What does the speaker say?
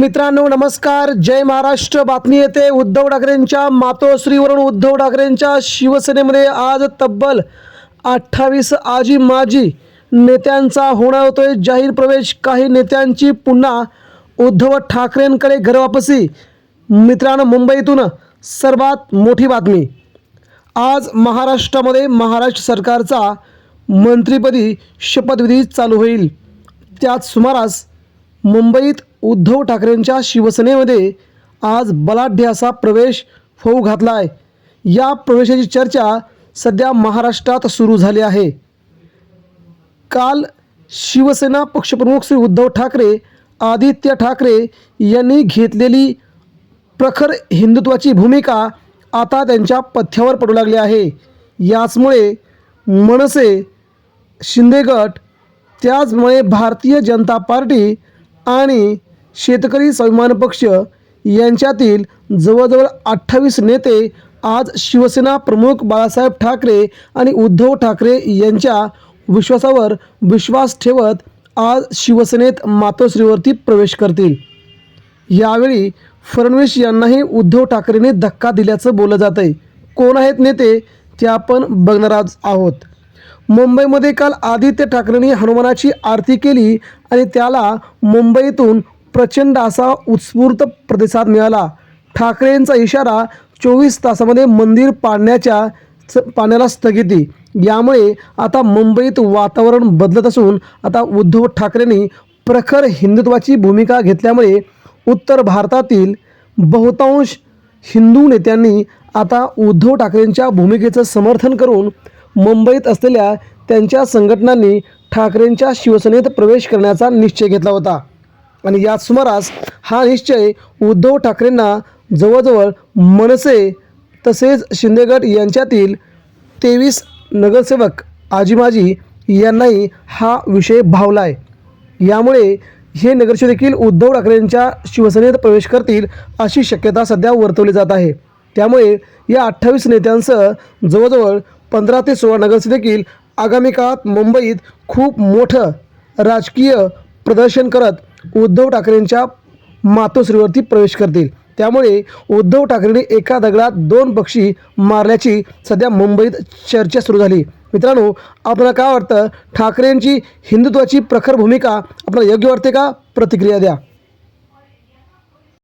मित्रांनो नमस्कार. जय महाराष्ट्र. बातमी येते उद्धव ठाकरेंच्या मातोश्रीवरून. उद्धव ठाकरेंच्या शिवसेनेमध्ये आज तब्बल अठ्ठावीस आजी माजी नेत्यांचा होणार होतोय जाहीर प्रवेश. काही नेत्यांची पुन्हा उद्धव ठाकरेंकडे घरवापसी. मित्रांनो मुंबईतून सर्वात मोठी बातमी. आज महाराष्ट्रामध्ये महाराष्ट्र सरकारचा मंत्रिपदी शपथविधी चालू होईल. त्याच सुमारास मुंबईत उद्धव ठाकरेंच्या शिवसेनेमध्ये आज बलाढ्य असा प्रवेश होऊ घातला आहे या प्रवेशाची चर्चा सध्या महाराष्ट्रात सुरू झाली आहे. काल शिवसेना पक्षप्रमुख श्री उद्धव ठाकरे आदित्य ठाकरे यांनी घेतलेली प्रखर हिंदुत्वाची भूमिका आता त्यांच्या पथ्यावर पडू लागली आहे. याचमुळे मनसे शिंदे गट त्याचमुळे भारतीय जनता पार्टी आणि शेतकरी स्वाभिमान पक्ष यांच्यातील जवळजवळ अठ्ठावीस नेते आज शिवसेना प्रमुख बाळासाहेब ठाकरे आणि उद्धव ठाकरे यांच्या विश्वासावर विश्वास ठेवत आज शिवसेनेत मातोश्रीवरती प्रवेश करतील. यावेळी फडणवीस यांनाही उद्धव ठाकरेंनी धक्का दिल्याचं बोललं जात आहे कोण आहेत नेते? ते आपण बघणार आज आहोत. मुंबईमध्ये काल आदित्य ठाकरेंनी हनुमानाची आरती केली आणि त्याला मुंबईतून प्रचंड असा उत्स्फूर्त प्रतिसाद मिळाला. ठाकरेंचा इशारा चोवीस तासामध्ये मंदिर पाडण्याच्या पाण्याला स्थगिती यामुळे आता मुंबईत वातावरण बदलत असून आता उद्धव ठाकरेंनी प्रखर हिंदुत्वाची भूमिका घेतल्यामुळे उत्तर भारतातील बहुतांश हिंदू नेत्यांनी आता उद्धव ठाकरेंच्या भूमिकेचं समर्थन करून मुंबईत असलेल्या त्यांच्या संघटनांनी ठाकरेंच्या शिवसेनेत प्रवेश करण्याचा निश्चय घेतला होता. आणि याच सुमारास हा निश्चय उद्धव ठाकरेंना जवळजवळ मनसे तसेच शिंदेगड यांच्यातील तेवीस नगरसेवक आजीमाजी यांनाही हा विषय भावला आहे यामुळे हे नगरसेवक देखील उद्धव ठाकरेंच्या शिवसेनेत प्रवेश करतील अशी शक्यता सध्या वर्तवली जात आहे. त्यामुळे या अठ्ठावीस नेत्यांसह जवळजवळ पंधरा ते सोळा नगरसेवक देखील आगामी काळात मुंबईत खूप मोठं राजकीय प्रदर्शन करत उद्धव ठाकरेंच्या मातोश्रीवरती प्रवेश करतील. त्यामुळे उद्धव ठाकरेंनी एका दगडात दोन पक्षी मारल्याची सध्या मुंबईत चर्चा सुरू झाली. मित्रांनो आपल्याला काय वाटतं? ठाकरेंची हिंदुत्वाची प्रखर भूमिका आपल्याला योग्य वाटते का? प्रतिक्रिया द्या.